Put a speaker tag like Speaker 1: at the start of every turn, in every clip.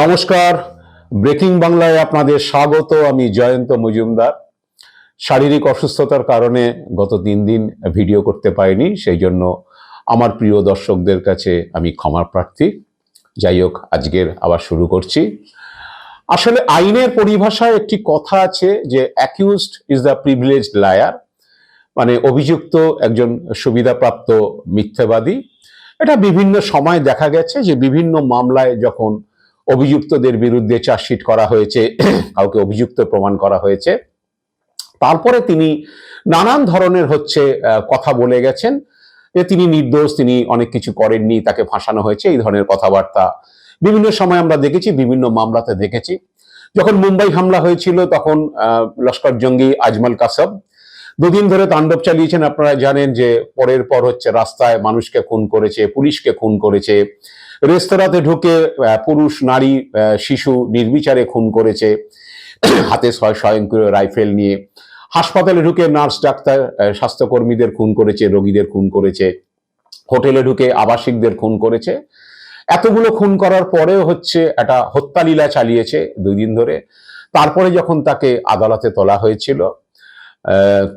Speaker 1: নমস্কার। ব্রেকিং বাংলায় আপনাদের স্বাগত। আমি জয়ন্ত মজুমদার। শারীরিক অসুস্থতার কারণে গত তিন দিন ভিডিও করতে পারিনি, সেই জন্য আমার প্রিয় দর্শকদের কাছে আমি ক্ষমা প্রার্থী। যাই হোক, আজকের আবার শুরু করছি। আসলে আইনের পরিভাষায় একটি কথা আছে যে accused is the privilege liar মানে অভিযুক্ত একজন সুবিধাপ্রাপ্ত মিথ্যাবাদী। এটা বিভিন্ন সময় দেখা গেছে যে, বিভিন্ন মামলায় যখন অভিযুক্তদের বিরুদ্ধে চার্জশিট করা হয়েছে, কাউকে অভিযুক্ত প্রমাণ করা হয়েছে। তারপরে তিনি নানান ধরনের হচ্ছে কথা বলে গেছেন। যে তিনি নির্দোষ, তিনি অনেক কিছু করেননি, তাকে ফাঁসানো হয়েছে, এই ধরনের কথাবার্তা। বিভিন্ন সময় আমরা দেখেছি, বিভিন্ন মামলাতে দেখেছি। যখন মুম্বাই হামলা হয়েছিল, তখন লস্কর জঙ্গি আজমল কাসব দুদিন ধরে তাণ্ডব চালিয়েছেন। আপনারা জানেন যে পরের পর হচ্ছে রাস্তায় মানুষকে খুন করেছে, পুলিশকে খুন করেছে। রেস্তোরাঁতে ঢুকে পুরুষ, নারী শিশু নির্বিচারে খুন করেছে। হাতে স্বয়- স্বয়ংক্রিয় রাইফেল নিয়ে। হাসপাতালে ঢুকে নার্স, ডাক্তার স্বাস্থ্যকর্মীদের খুন করেছে, রোগীদের খুন করেছে। হোটেলে ঢুকে আবাসিকদের খুন করেছে। এতগুলো খুন করার পরেও হচ্ছে একটা হত্যালীলা চালিয়েছে দুই দিন ধরে। তারপরে যখন তাকে আদালতে তোলা হয়েছিল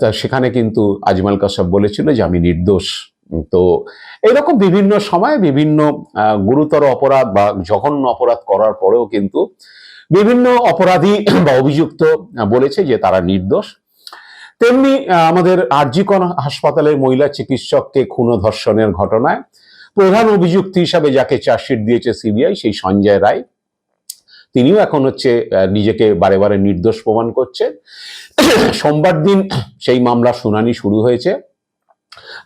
Speaker 1: তা সেখানে কিন্তু আজমাল কাসব বলেছিল যে, আমি নির্দোষ। তো এরকম বিভিন্ন সময় বিভিন্ন গুরুতর অপরাধ বা জঘন্য অপরাধ করার পরেও কিন্তু বিভিন্ন অপরাধী বা অভিযুক্ত বলেছে যে তারা নির্দোষ। তেমনি আমাদের আরজিকন হাসপাতালের মহিলা চিকিৎসককে খুন ধর্ষণের ঘটনায় প্রধান অভিযুক্ত হিসাবে যাকে চার্জশিট দিয়েছে সিবিআই, সেই সঞ্জয় রায়। তিনিও এখন হচ্ছে নিজেকে বারে বারে নির্দোষ প্রমাণ করছেন। সোমবার দিন সেই মামলা শুনানি শুরু হয়েছে।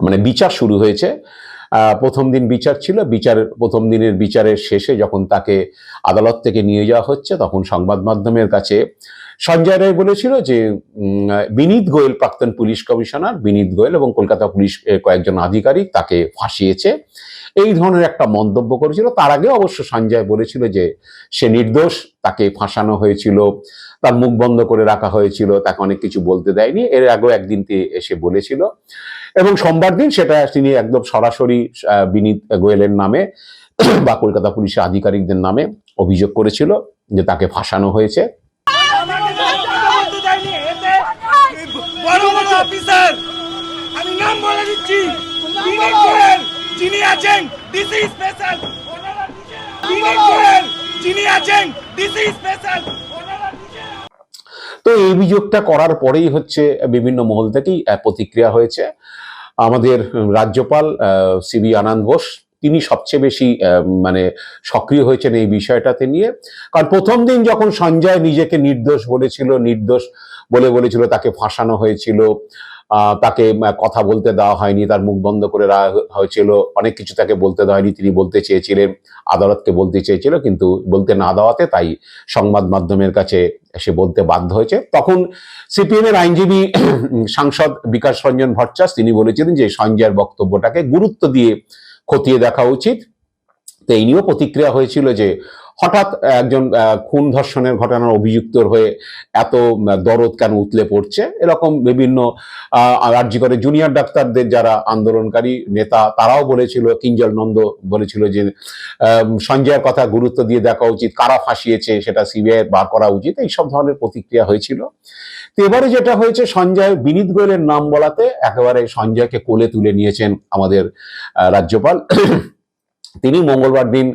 Speaker 1: মানে বিচার শুরু হয়েছে। প্রথম দিন বিচার ছিল। বিচার, প্রথম দিনের বিচারের শেষে যখন তাকে আদালত থেকে নিয়ে যাওয়া হচ্ছে, তখন সংবাদ মাধ্যমের কাছে সঞ্জয় রায় বলেছিল যে বিনীত গোয়েল, প্রাক্তন পুলিশ কমিশনার বিনীত গোয়েল এবং কলকাতা পুলিশ কয়েকজন আধিকারিক তাকে ফাঁসিয়েছে। এই ধরনের একটা মন্তব্য করেছিল। তার আগে অবশ্য সঞ্জয় বলেছিল যে, সে নির্দোষ, তাকে ফাঁসানো হয়েছিল, তার মুখ বন্ধ করে রাখা হয়েছিল, তাকে অনেক কিছু বলতে দেয়নি। এর আগেও একদিন এসে বলেছিল। এবং সোমবার দিন সেটা তিনি একদম সরাসরি বিনীত গোয়েলের নামে বা কলকাতা পুলিশের আধিকারিকদের নামে অভিযোগ করেছিল যে তাকে ফাঁসানো হয়েছে। তো এই অভিযোগটা করার পরেই হচ্ছে বিভিন্ন মহল থেকেই প্রতিক্রিয়া হয়েছে। আমাদের রাজ্যপাল সিবি আনন্দ বোস তিনি সবচেয়ে বেশি মানে সক্রিয় হয়েছেন এই বিষয়টাতে নিয়ে। কারণ প্রথম দিন যখন সঞ্জয় নিজেকে নির্দোষ বলেছিল, নির্দোষ বলে বলেছিল তাকে ফাঁসানো হয়েছিল তাকে কথা বলতে দেওয়া হয়নি, তার মুখ বন্ধ করে হয়েছিল। অনেক কিছু তাকে বলতে দেওয়া হয়নি, তিনি বলতে চেয়েছিলেন, আদালতকে বলতে চেয়েছিল, কিন্তু বলতে না দেওয়াতে তাই সংবাদ মাধ্যমের কাছে সে বলতে বাধ্য হয়েছে। তখন সিপিএম এর আইনজীবী সাংসদ বিকাশ রঞ্জন ভট্টাচ তিনি বলেছিলেন যে সঞ্জয়ের বক্তব্যটাকে গুরুত্ব দিয়ে খতিয়ে দেখা উচিত। তো এই নিয়েও প্রতিক্রিয়া হয়েছিল যে হঠাৎ একজন খুন ধর্ষণের ঘটনার অভিযুক্তর হয়ে এত দরদ কেন উতলে পড়ছে? এরকম বিভিন্ন রাজ্য করে জুনিয়র ডাক্তারদের যারা আন্দোলনকারী নেতা, তারাও বলেছিল, কিঞ্জল নন্দ বলেছিল যে সঞ্জয়ের কথা গুরুত্ব দিয়ে দেখা উচিত, কারা ফাঁসিয়েছে সেটা সিবিআই বার করা উচিত, এইসব ধরনের প্রতিক্রিয়া হয়েছিল। তো এবারে যেটা হয়েছে, সঞ্জয়, বিনীত গোয়েলের নাম বলাতে একেবারে সঞ্জয়কে কোলে তুলে নিয়েছেন আমাদের রাজ্যপাল। তিনি মঙ্গলবার দিন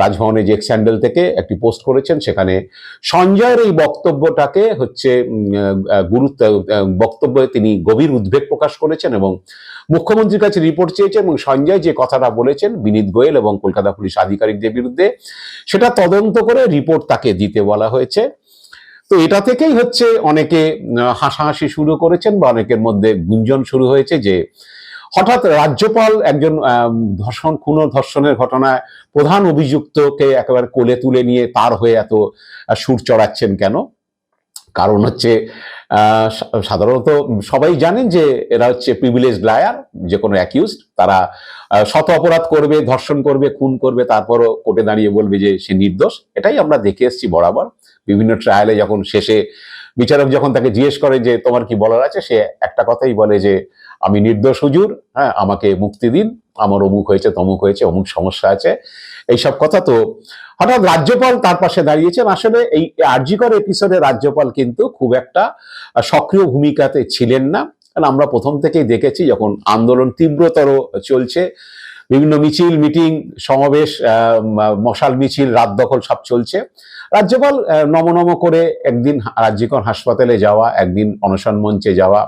Speaker 1: রাজভবনে জেক স্যান্ডেল থেকে একটি পোস্ট করেছেন। সেখানে সঞ্জয়ের এই বক্তব্যটাকে হচ্ছে গুরুত্ব বক্তব্যে তিনি গভীর উদ্বেগ প্রকাশ করেছেন এবং মুখ্যমন্ত্রীর কাছে রিপোর্ট চেয়েছেন এবং সঞ্জয় যে কথাটা বলেছেন, বিনীত গোয়েল এবং কলকাতা পুলিশ আধিকারিকদের বিরুদ্ধে, সেটা তদন্ত করে রিপোর্ট তাকে দিতে বলা হয়েছে। তো এটা থেকেই হচ্ছে অনেকে হাসাহাসি শুরু করেছেন বা অনেকের মধ্যে গুঞ্জন শুরু হয়েছে যে হঠাৎ রাজ্যপাল একজন ধর্ষণ খুন ধর্ষণের ঘটনায় প্রধান অভিযুক্তকে একেবারে কোলে তুলে নিয়ে তার হয়ে এত সুর চড়াচ্ছেন কেন? কারণ হচ্ছে সাধারণত সবাই জানেন যে এরা হচ্ছে প্রিভিলেজ লায়ার যে কোনো অ্যাকিউজড তারা শত অপরাধ করবে, ধর্ষণ করবে, খুন করবে, তারপরও কোর্টে দাঁড়িয়ে বলবে যে সে নির্দোষ। এটাই আমরা দেখে এসেছি বরাবর। বিভিন্ন ট্রায়ালে যখন শেষে বিচারক যখন তাকে জিজ্ঞেস করে যে তোমার কি বলার আছে, সে একটা কথাই বলে যে, আমি নির্দোষ হুজুর হ্যাঁ আমাকে মুক্তি দিন। আমার অমুক হয়েছে, তমুক হয়েছে, অমুক সমস্যা আছে। এইসব কথা তো হঠাৎ রাজ্যপাল তার পাশে দাঁড়িয়েছেন। আসলে এই আর্জিকর এপিসোডে রাজ্যপাল কিন্তু খুব একটা সক্রিয় ভূমিকাতে ছিলেন না। কারণ আমরা প্রথম থেকেই দেখেছি যখন আন্দোলন তীব্রতর চলছে বিভিন্ন মিছিল মিটিং সমাবেশ মশাল মিছিল রাত দখল সব চলছে। রাজ্যপাল আহ, নম নম করে একদিন রাজ্যিকর হাসপাতালে যাওয়া একদিন অনশন মঞ্চে যাওয়া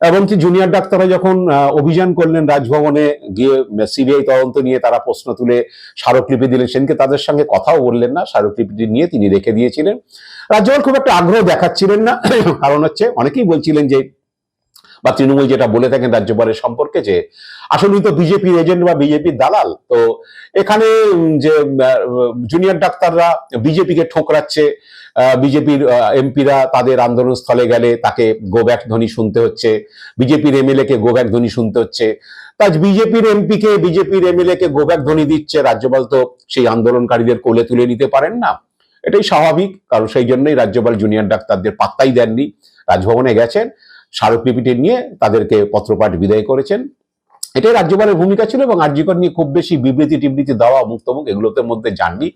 Speaker 1: এমনকি জুনিয়র ডাক্তাররা যখন অভিযান করলেন রাজভবনে গিয়ে সিবিআই তদন্ত নিয়ে তারা প্রশ্ন তুলে স্মারকলিপি দিলেন সেদিনকে তাদের সঙ্গে কথাও বললেন না স্মারকলিপিটি নিয়ে তিনি রেখে দিয়েছিলেন। রাজ্যপাল খুব একটা আগ্রহ দেখাচ্ছিলেন না কারণ হচ্ছে অনেকেই বলছিলেন যে বা তৃণমূল যেটা বলে থাকেন রাজ্যপালের সম্পর্কে যে আসলেই তো বিজেপির এজেন্ট বা বিজেপির দালাল, তো এখানে যে জুনিয়র ডাক্তাররা বিজেপিকে ঠোকরাচ্ছে বিজেপির এমপিরা তাদের আন্দোলন স্থলে গেলে তাকে গো ব্যাক ধ্বনি শুনতে হচ্ছে, বিজেপির এমএলএ কে গো ব্যাক ধ্বনি শুনতে হচ্ছে। তাই বিজেপির এমপি কে বিজেপির এমএলএ কে গো ব্যাক ধ্বনি দিচ্ছে, রাজ্যপাল তো সেই আন্দোলনকারীদের কোলে তুলে নিতে পারেন না। এটাই স্বাভাবিক, কারণ সেই জন্যই রাজ্যপাল জুনিয়র ডাক্তারদের পাত্তাই দেননি, রাজভবনে গেছেন। স্মারকলিপিটি নিয়ে তাদেরকে পত্রপাঠ বিদায় করেছেন। এটাই রাজ্যপালের ভূমিকা ছিল এবং আর্যিকর নিয়ে খুব বেশি বিবৃতি টিবৃতি দেওয়া মুক্তমুখ এগুলোতে মধ্যে যাননি।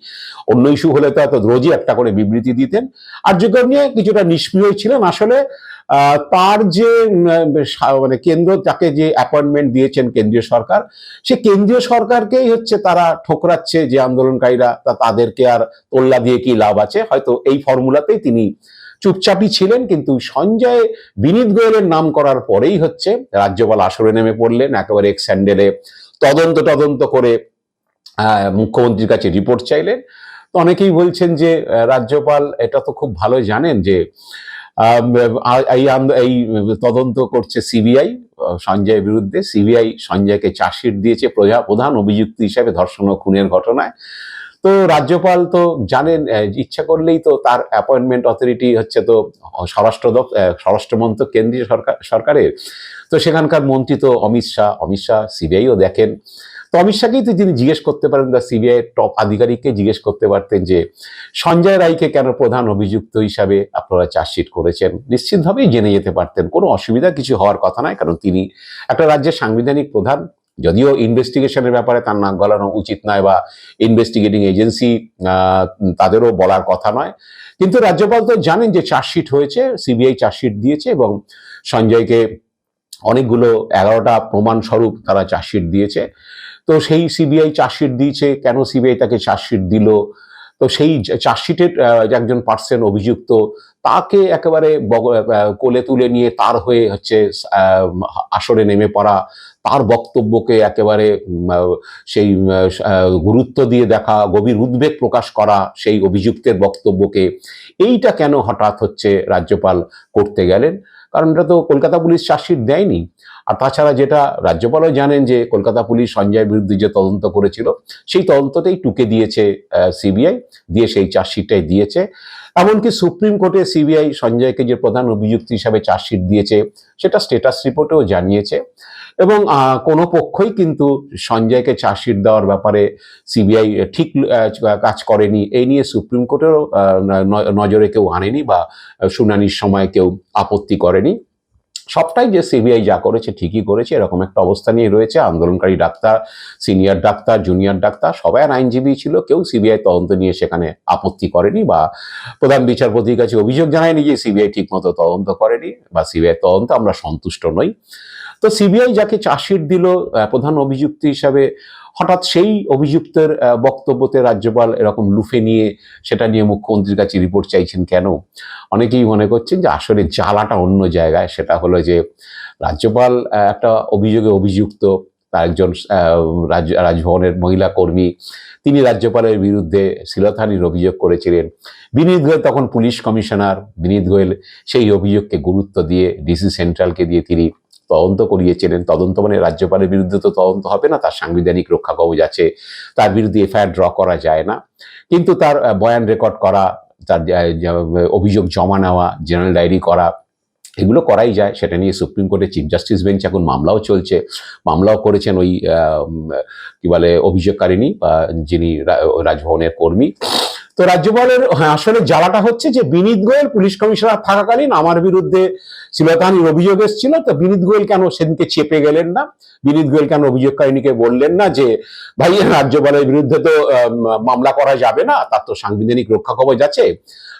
Speaker 1: অন্য ইস্যু হলে তো এত রোজই একটা করে বিবৃতি দিতেন। আর্যিকর নিয়ে কিছুটা নিষ্ক্রিয় ছিলেন। আসলে আহ, তার যে মানে কেন্দ্র তাকে যে অ্যাপয়েন্টমেন্ট দিয়েছেন কেন্দ্রীয় সরকার সে কেন্দ্রীয় সরকারকেই হচ্ছে তারা ঠোকরাচ্ছে যে আন্দোলনকারীরা তাদেরকে আর তোল্লা দিয়ে কি লাভ আছে? হয়তো এই ফর্মুলাতেই তিনি চুপচাপই ছিলেন, কিন্তু সঞ্জয় বিনীত গোয়েলের নাম করার পরেই হচ্ছে রাজ্যপাল আসরে নেমে পড়লেন, একেবারে এক স্যান্ডেলে তদন্ত তদন্ত করে মুখ্যমন্ত্রীর কাছে রিপোর্ট চাইলেন। তো অনেকেই বলছেন যে রাজ্যপাল এটা তো খুব ভালো জানেন যে এই এই তদন্ত করছে সিবিআই সঞ্জয়ের বিরুদ্ধে। সিবিআই সঞ্জয়কে চার্জশিট দিয়েছে প্রধান অভিযুক্ত হিসাবে ধর্ষণ খুনের ঘটনায়। তো রাজ্যপাল তো জানেন ইচ্ছা করলেই তো তার অ্যাপয়েন্টমেন্ট অথরিটি হচ্ছে তো স্বরাষ্ট্র স্বরাষ্ট্র কেন্দ্রীয় সরকার, সরকারের। তো সেখানকার মন্ত্রী তো অমিত শাহ অমিত শাহ সিবিআইও দেখেন। তো অমিত শাহকেই তো তিনি জিজ্ঞেস করতে পারেন, বা সিবিআই টপ আধিকারিককে জিজ্ঞেস করতে পারতেন যে, সঞ্জয় রায়কে কেন প্রধান অভিযুক্ত হিসাবে আপনারা চার্জশিট করেছেন? নিশ্চিতভাবেই জেনে যেতে পারতেন। কোনো অসুবিধা কিছু হওয়ার কথা নয়, কারণ তিনি একটা রাজ্যের সাংবিধানিক প্রধান। যদিও ইনভেস্টিগেশনের ব্যাপারে তার নাক গলানো উচিত নয় বা ইনভেস্টিগেটিং এজেন্সি তাদেরও বলার কথা নয়। কিন্তু রাজ্যপাল তো জানেন যে চার্জশিট হয়েছে সিবিআই চার্জশিট দিয়েছে এবং সঞ্জয়কে অনেকগুলো এগারোটা প্রমাণস্বরূপ তারা চার্জশিট দিয়েছে। তো সেই সিবিআই চার্জশিট দিয়েছে, কেন সিবিআই তাকে চার্জশিট দিল? তো সেই চার্জশিটের একজন পার্সন অভিযুক্ত, তাকে একেবারে কোলে তুলে নিয়ে তার হয়ে হচ্ছে আসরে নেমে পড়া, তার বক্তব্যকে একেবারে সেই গুরুত্ব দিয়ে দেখা, গভীর উদ্বেগ প্রকাশ করা, সেই অভিযুক্তের বক্তব্যকে, এইটা কেন হঠাৎ হচ্ছে রাজ্যপাল করতে গেলেন? কারণ এটা তো কলকাতা পুলিশ চার্জশিট দেয়নি। আর তাছাড়া যেটা রাজ্যপালও জানেন যে কলকাতা পুলিশ সঞ্জয়ের বিরুদ্ধে যে তদন্ত করেছিল, সেই তদন্তটাই টুকে দিয়েছে সিবিআই, দিয়ে সেই চার্জশিটটাই দিয়েছে। এমনকি সুপ্রিম কোর্টে সিবিআই সঞ্জয়কে যে প্রধান অভিযুক্ত হিসাবে চার্জশিট দিয়েছে, সেটা স্টেটাস রিপোর্টেও জানিয়েছে। এবং কোনো পক্ষই কিন্তু সঞ্জয়কে চার্জশিট দেওয়ার ব্যাপারে সিবিআই ঠিক কাজ করেনি। এই নিয়ে সুপ্রিম কোর্টেরও নজরে কেউ আনেনি বা শুনানির সময় কেউ আপত্তি করেনি। সবটাই যে সিবিআই যা করেছে ঠিকই করেছে, এরকম একটা অবস্থা নিয়ে রয়েছে। আন্দোলনকারী doctor, senior doctor, junior doctor, সবাই আইনজীবী ছিল। কেউ সিবিআই তদন্ত নিয়ে সেখানে আপত্তি করেনি বা প্রধান বিচারপতির কাছে অভিযোগ জানায়নি যে সিবিআই ঠিকমতো তদন্ত করেনি বা সিবিআই তদন্ত আমরা সন্তুষ্ট নই। তো সিবিআই যাকে চার্জশিট দিল প্রধান অভিযুক্ত হিসাবে, হঠাৎ সেই অভিযুক্তের বক্তব্যতে রাজ্যপাল এরকম লুফে নিয়ে সেটা নিয়ে মুখ্যমন্ত্রীর কাছে রিপোর্ট চাইছেন কেন? অনেকেই মনে করছেন যে আসলে জ্বালাটা অন্য জায়গায়, সেটা হলো যে রাজ্যপাল একটা অভিযোগে অভিযুক্ত তার একজন রাজ- রাজভবনের মহিলা কর্মী, তিনি রাজ্যপালের বিরুদ্ধে শিলথানির অভিযোগ করেছিলেন। বিনীত গোয়েল তখন পুলিশ কমিশনার, বিনীত গোয়েল সেই অভিযোগকে গুরুত্ব দিয়ে, ডিসি সেন্ট্রালকে দিয়ে তিনি তদন্ত করিয়েছিলেন। তদন্ত মানে রাজ্যপালের বিরুদ্ধে তো তদন্ত হবে না, তার সাংবিধানিক রক্ষা কবচ আছে, তার বিরুদ্ধে এফআইআর ড্র করা যায় না। কিন্তু তার বয়ান রেকর্ড করা, তার অভিযোগ জমা নেওয়া, জেনারেল ডায়েরি করা, এগুলো করাই যায়। সেটা নিয়ে সুপ্রিম কোর্টের চিফ জাস্টিস বেঞ্চ এখন মামলাও চলছে। মামলাও করেছেন ওই কি বলে অভিযোগকারিনী বা যিনি রাজভবনের কর্মী। তো রাজ্যপালের হ্যাঁ, আসলে জ্বালাটা হচ্ছে যে বিনীত গোয়েল পুলিশ কমিশনার থাকাকালীন আমার বিরুদ্ধে শ্লীলতাহানির অভিযোগ এসেছিল তো বিনীত গোয়েল কেন সেদিনকে চেপে গেলেন না? বিনীত গোয়েল কেন অভিযোগকারিনীকে বললেন না যে ভাই রাজ্যপালের বিরুদ্ধে তো মামলা করা যাবে না তার তো সাংবিধানিক রক্ষা কবচ আছে।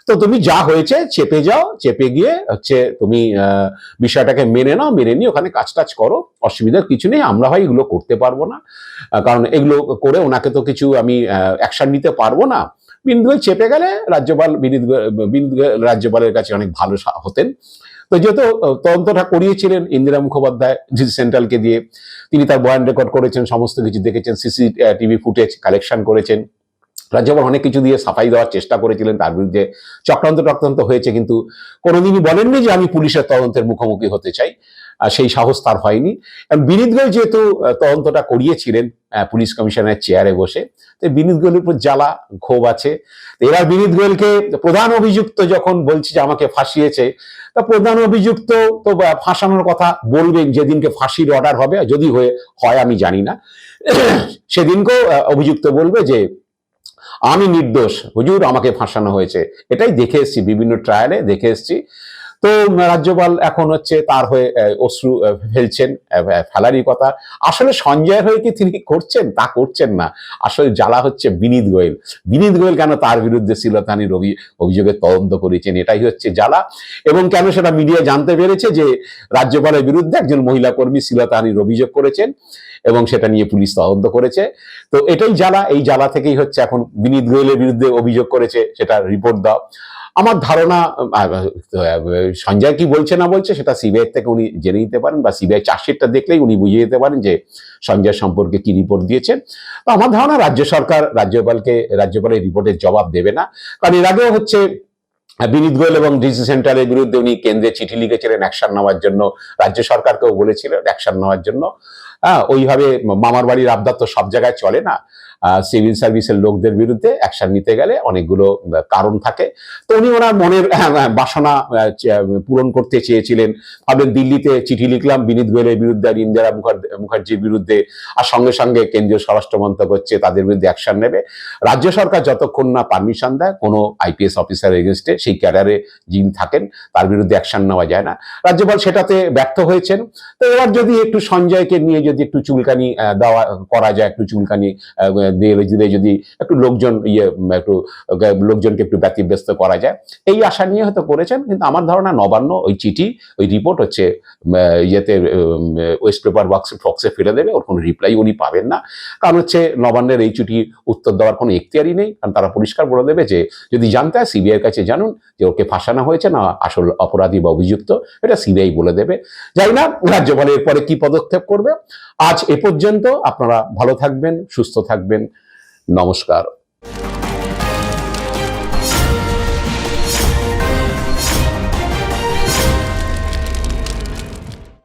Speaker 1: তো তুমি যা হয়েছে চেপে যাও চেপে গিয়ে হচ্ছে তুমি বিষয়টাকে মেনে নাও মেনে নিয়ে ওখানে কাজ টাজ করো অসুবিধার কিছু নেই আমরা হয় এগুলো করতে পারব না। কারণ এগুলো করে ওনাকে তো কিছু আমি অ্যাকশন নিতে পারব না। বিনীত চেপে গেলে রাজ্যপাল বিনীত গোয়েল রাজ্যপালের কাছে অনেক ভালো হতেন। তো যেহেতু তদন্তটা করিয়েছিলেন ইন্দিরা মুখোপাধ্যায় সেন্ট্রালকে দিয়ে, তিনি তার বয়ান রেকর্ড করেছেন, সমস্ত কিছু দেখেছেন সিসি টিভি ফুটেজ, কালেকশন করেছেন। রাজ্যপাল অনেক কিছু দিয়ে সাফাই দেওয়ার চেষ্টা করেছিলেন, তার বিরুদ্ধে চক্রান্ত টক্রান্ত হয়েছে, কিন্তু কোনোদিনই বলেননি যে আমি পুলিশের তদন্তের মুখোমুখি হতে চাই। সেই সাহস তার হয়নি। এবং বিনীত গোয়েল যেহেতু তদন্তটা করিয়েছিলেন পুলিশ কমিশনের চেয়ারে বসে, তো বিনীত গোয়েলের উপর জ্বালা, ক্ষোভ আছে। এরা বিনীত গোয়েলকে প্রধান অভিযুক্ত যখন বলছে যে আমাকে ফাঁসিয়েছে, তা প্রধান অভিযুক্ত তো ফাঁসানোর কথা বলবেন যেদিনকে ফাঁসির অর্ডার হবে যদি হয়ে, হয় আমি জানি না। সেদিনকেও অভিযুক্ত বলবে যে, আমি নির্দোষ, হুজুর, আমাকে ফাঁসানো হয়েছে। এটাই দেখে এসেছি, বিভিন্ন ট্রায়ালে দেখে এসেছি। তো রাজ্যপাল এখন হচ্ছে তার হয়ে অশ্রু ফেলছেন ফেলারই কথা। আসলে সঞ্জয় হয়ে কি তিনি করছেন? তা করছেন না। আসলে জ্বালা হচ্ছে বিনীত গোয়েল। বিনীত গোয়েল কেন তার বিরুদ্ধে শ্লীলতাহানির অভি- অভিযোগের তদন্ত করেছেন? এটাই হচ্ছে জ্বালা। এবং কেন সেটা মিডিয়া জানতে পেরেছে যে রাজ্যপালের বিরুদ্ধে একজন মহিলা কর্মী শ্লীলতাহানির অভিযোগ করেছেন এবং সেটা নিয়ে পুলিশ তদন্ত করেছে। তো এটাই জ্বালা। এই জ্বালা থেকেই হচ্ছে এখন বিনীত গোয়েলের বিরুদ্ধে অভিযোগ করেছে। সেটা রিপোর্ট দাও। আমার ধারণা সঞ্জয় কি বলছে না বলছে সেটা সিবিআই থেকে উনি জেনে নিতে পারেন বা সিবিআই চার্জশিটটা দেখলেই উনি বুঝিয়ে দিতে পারেন যে সঞ্জয় সম্পর্কে কি রিপোর্ট দিয়েছেন তো আমার ধারণা রাজ্য সরকার রাজ্যপালকে, রাজ্যপালের রিপোর্টের জবাব দেবে না। কারণ এর আগেও হচ্ছে বিনীত গোয়েল এবং ডিসি সেন্টারের বিরুদ্ধে উনি কেন্দ্রে চিঠি লিখেছিলেন অ্যাকশন নেওয়ার জন্য। রাজ্য সরকারকেও বলেছিলেন অ্যাকশন নেওয়ার জন্য। হ্যাঁ ওইভাবে মামার বাড়ির আবদার তো সব জায়গায় চলে না। সিভিল সার্ভিসের লোকদের বিরুদ্ধে অ্যাকশন নিতে গেলে অনেকগুলো কারণ থাকে। তো উনি ওনার মনের বাসনা পূরণ করতে চেয়েছিলেন। ভাবলেন দিল্লিতে চিঠি লিখলাম, বিনীত গোয়েলের বিরুদ্ধে আর ইন্দিরা মুখার্জি- মুখার্জির বিরুদ্ধে। আর সঙ্গে সঙ্গে কেন্দ্রীয় স্বরাষ্ট্র মন্ত্রক হচ্ছে তাদের বিরুদ্ধে অ্যাকশন নেবে। রাজ্য সরকার যতক্ষণ না পারমিশন দেয়, কোনো আইপিএস অফিসার এগেনস্টে সেই ক্যাডারে যিনি থাকেন, তার বিরুদ্ধে অ্যাকশন নেওয়া যায় না। রাজ্যপাল সেটাতে ব্যর্থ হয়েছেন। তো এবার যদি একটু সঞ্জয়কে নিয়ে একটু চুলকানি দেওয়া, করা যায়, একটু চুলকানি দিয়ে যদি একটু লোকজন ইয়ে একটু লোকজনকে একটু ব্যতিব্যস্ত করা যায়। এই আশা নিয়ে হয়তো করেছেন, কিন্তু আমার ধারণা নবান্ন ওই চিঠি, ওই রিপোর্ট হচ্ছে ইয়েতে ওয়েস্ট পেপার বক্স ফক্সে ফেলে দেবে, ওর কোনো রিপ্লাই উনি পাবেন না। কারণ হচ্ছে নবান্নের এই চিঠি উত্তর দেওয়ার কোনো এখতিয়ারই নেই, কারণ তারা পরিষ্কার বলে দেবে যে, যদি জানতে হয়, সিবিআইয়ের কাছে জানুন যে ওকে ফাঁসানো হয়েছে না আসল অপরাধী বা অভিযুক্ত, এটা সিবিআই বলে দেবে। যাই না রাজ্যপাল এরপরে কি পদক্ষেপ করবে? আজ এ পর্যন্ত আপনারা ভালো থাকবেন সুস্থ থাকবেন। নমস্কার।